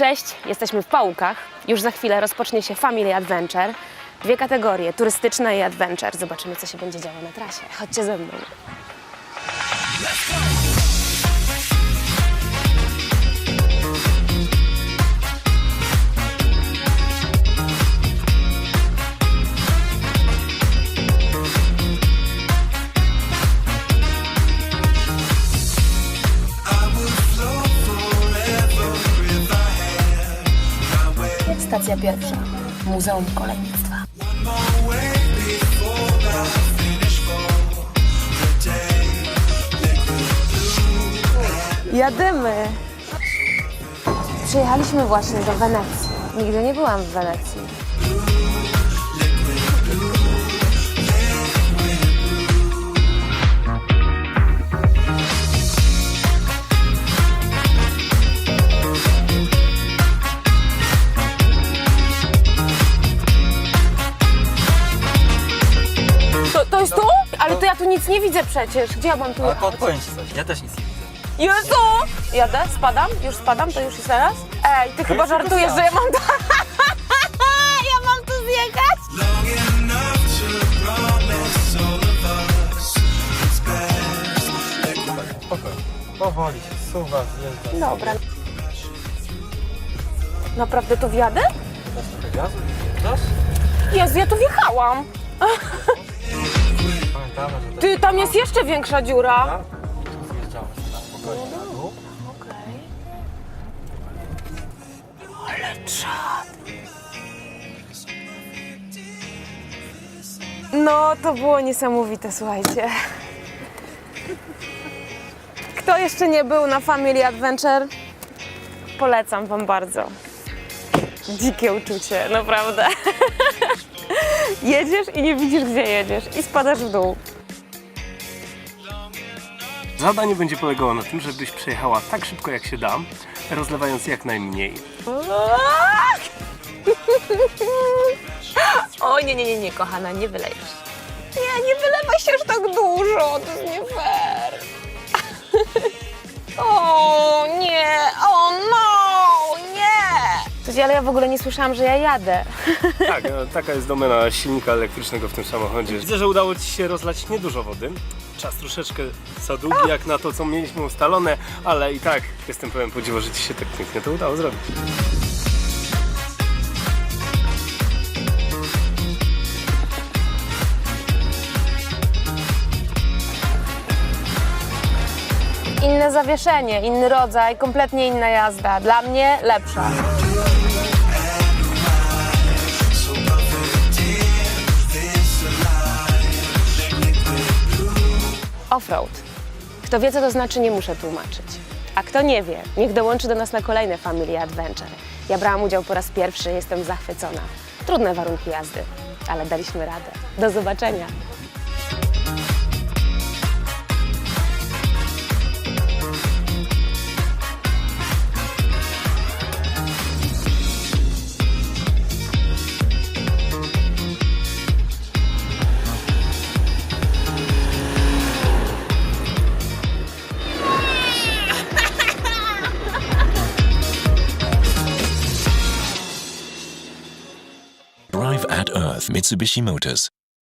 Cześć, jesteśmy w Pałukach. Już za chwilę rozpocznie się Family Adventure. Dwie kategorie, turystyczna i adventure. Zobaczymy, co się będzie działo na trasie. Chodźcie ze mną. Stacja pierwsza. Muzeum Kolejnictwa. Jadymy! Przyjechaliśmy właśnie do Wenecji. Nigdy nie byłam w Wenecji. Ale to ja tu nic nie widzę przecież. Gdzie ja mam tu Ale jechać? podpowiem ci coś, ja też nic nie widzę. Jezu! Jadę, spadam, już spadam, to już jest teraz? Ej, ty chyba już tylko żartujesz, że ja mam tu... ja mam tu zjechać? Spokojnie. Powoli się suwa, zjeżdża. Dobra. Naprawdę tu wjadę? Dasz trochę gazu? Dasz? Jezu, ja tu wjechałam. Pamiętamy, że. Ty, tam jest jeszcze większa dziura. Tak? Zjeżdżamy sobie na spokojnie na dół. Okej. Ale czad. No, to było niesamowite, słuchajcie. Kto jeszcze nie był na Family Adventure? Polecam wam bardzo. Dzikie uczucie, naprawdę. Jedziesz i nie widzisz, gdzie jedziesz i spadasz w dół. Zadanie będzie polegało na tym, żebyś przejechała tak szybko jak się da, rozlewając jak najmniej. O nie, nie, nie, nie, kochana, nie wylejesz. Nie, nie wylewaj się aż tak dużo, to jest nie fair. O nie, o no, ale ja w ogóle nie słyszałam, że ja jadę. Tak, e, taka jest domena silnika elektrycznego w tym samochodzie. Widzę, że udało Ci się rozlać niedużo wody. Czas troszeczkę za długi jak na to, co mieliśmy ustalone, ale i tak jestem pełen podziwu, że Ci się tak pięknie to udało zrobić. Inne zawieszenie, inny rodzaj, kompletnie inna jazda. Dla mnie lepsza. Offroad. Kto wie, co to znaczy, nie muszę tłumaczyć. A kto nie wie, niech dołączy do nas na kolejne Family Adventure. Ja brałam udział po raz pierwszy, jestem zachwycona. Trudne warunki jazdy, ale daliśmy radę. Do zobaczenia. Mitsubishi Motors.